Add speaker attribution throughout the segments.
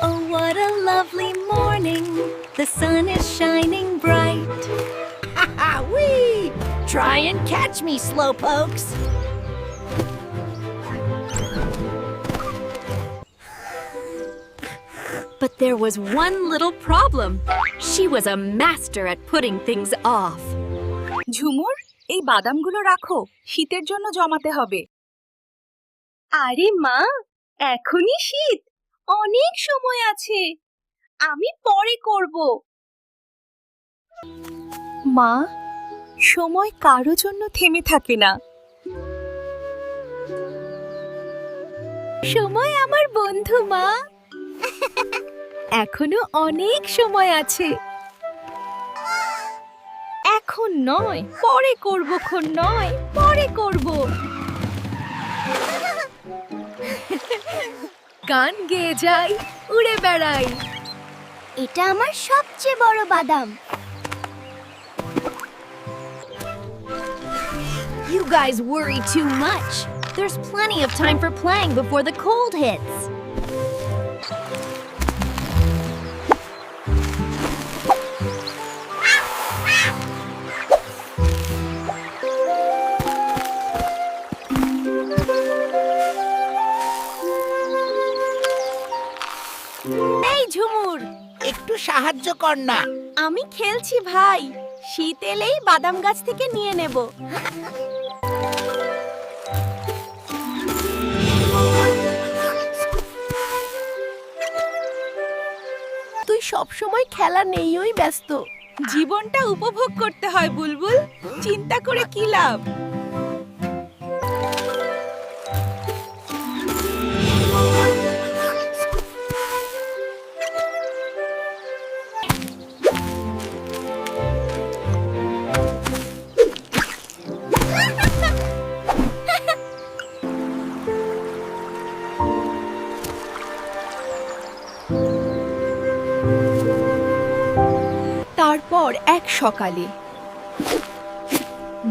Speaker 1: oh, what a lovely morning. The sun is shining bright.
Speaker 2: Ha ha, wee! Try and catch me, slowpokes.
Speaker 1: But there was one little problem. She was a master at putting things off.
Speaker 3: Two more? এই বাদামগুলো রাখো, শীতের জন্য জমাতে হবে। আরে মা, এখনই শীত, অনেক সময় আছে, আমি পরে করব। মা, সময় কারও জন্য থেমে থাকে না। সময় আমার বন্ধু মা। এখনও অনেক সময় আছে। এখন নয় পরে করব খন নয় পরে করব গান গেয়ে যাই উড়ে বেড়াই
Speaker 1: এটা আমার সবচেয়ে বড় বাদাম You guys worry too much. There's plenty of time for playing before the cold hits.
Speaker 3: এই ঝুমুর
Speaker 2: একটু সাহায্য কর না।
Speaker 3: আমি খেলছি ভাই শীত এলেই বাদাম গাছ থেকে নিয়ে নেব।
Speaker 2: তুই সব সময় খেলা নেইই ব্যস্ত।
Speaker 3: জীবনটা উপভোগ করতে হয় বুলবুল। চিন্তা করে কি লাভ? তারপর এক সকালে।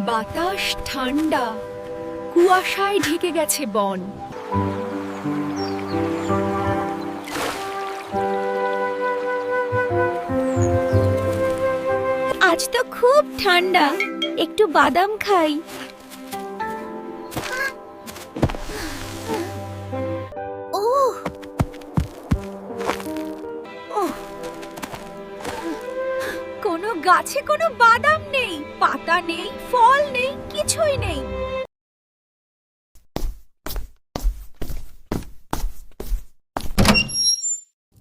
Speaker 3: বাতাস ঠান্ডা, কুয়াশায় ঢেকে গেছে বন। আজ তো খুব ঠান্ডা, একটু বাদাম খাই। কোনো গাছে কোনো বাদাম নেই পাতা নেই ফল নেই কিছুই নেই।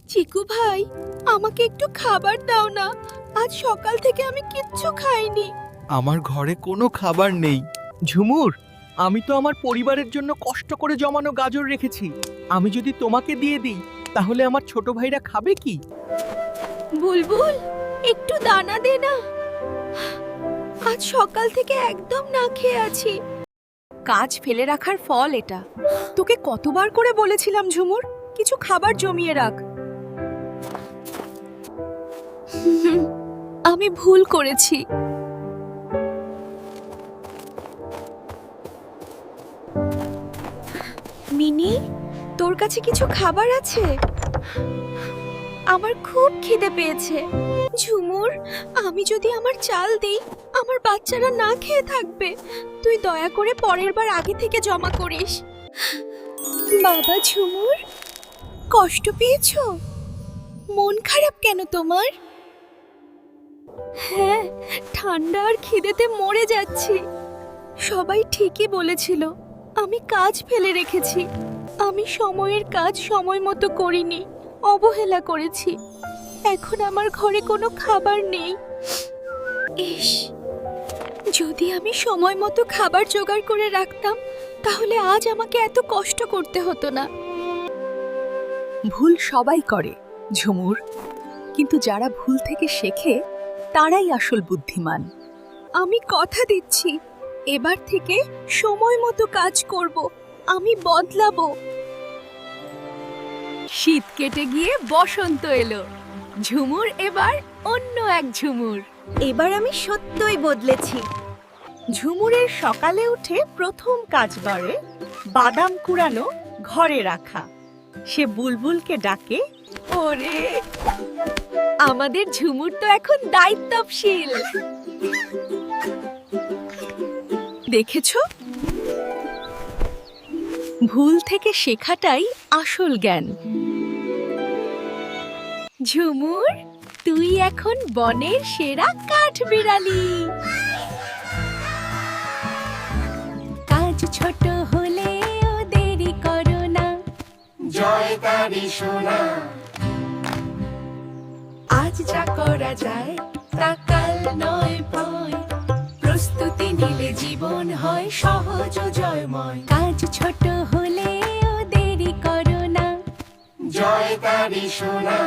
Speaker 3: চিকু ভাই আমাকে একটু খাবার দাও না। আজ সকাল থেকে আমি কিচ্ছু খাইনি।
Speaker 4: আমার ঘরে কোনো খাবার নেই। ঝুমুর আমি তো আমার পরিবারের জন্য কষ্ট করে জমানো গাজর রেখেছি। আমি যদি তোমাকে দিয়ে দিই তাহলে আমার ছোট ভাইরা খাবে কি?
Speaker 3: বুলবুল একটু দানা দে না। আজ সকাল থেকে একদম না খেয়ে আছি। কাজ ফেলে রাখার ফল এটা। তোকে কতবার করে বলেছিলাম, ঝুমুর? কিছু খাবার জমিয়ে রাখ। আমি ভুল করেছি। মিনি, তোর কাছে কিছু খাবার আছে? আমার খুব খিদে পেয়েছে। ঝুমুর, আমি যদি আমার চাল দিই, আমার বাচ্চারা না খেয়ে থাকবে। তুই দয়া করে পরের বার আগে থেকে জমা করিস। বাবা ঝুমুর, কষ্ট পেয়েছ? মন খারাপ কেন তোমার? হ্যাঁ ঠান্ডা আর খিদেতে মরে যাচ্ছি। সবাই ঠিকই বলেছিল, আমি কাজ ফেলে রেখেছি। আমি সময়ের কাজ সময় মতো করিনি। অবহেলা করেছি। এখন আমার ঘরে কোনো খাবার নেই। ইস যদি আমি সময় মতো খাবার জোগাড় করে রাখতাম তাহলে আজ আমাকে এত কষ্ট করতে হতো না। ভুল সবাই করে ঝুমুর। কিন্তু যারা ভুল থেকে শেখে তারাই আসল বুদ্ধিমান। আমি কথা দিচ্ছি এবার থেকে সময় মতো কাজ করব আমি বদলাবো। শীত কেটে গিয়ে বসন্ত এলো। ঝুমুর এবার অন্য এক ঝুমুর। এবার আমি সত্যই বদলেছি। ঝুমুরের সকালে উঠে প্রথম কাজ করে বাদাম কুড়ানো ঘরে রাখা। সে বুলবুলকে ডাকে, ওরে, আমাদের ঝুমুর তো এখন দায়িত্বশীল। দেখেছ? ভুল থেকে শেখাটাই আসল জ্ঞান। ঝুমুর তুই এখন বনের সেরা কাঠ বিড়ালি। কাজ ছোট হলে দেরি করো না।
Speaker 2: জয় তারি সোনা।
Speaker 3: আজ যা করা যায় তা কাল নয় ভয়। প্রস্তুতি নিলে জীবন হয় সহজ ও জয়ময়। কাজ ছোট
Speaker 2: জয় তারি সোনা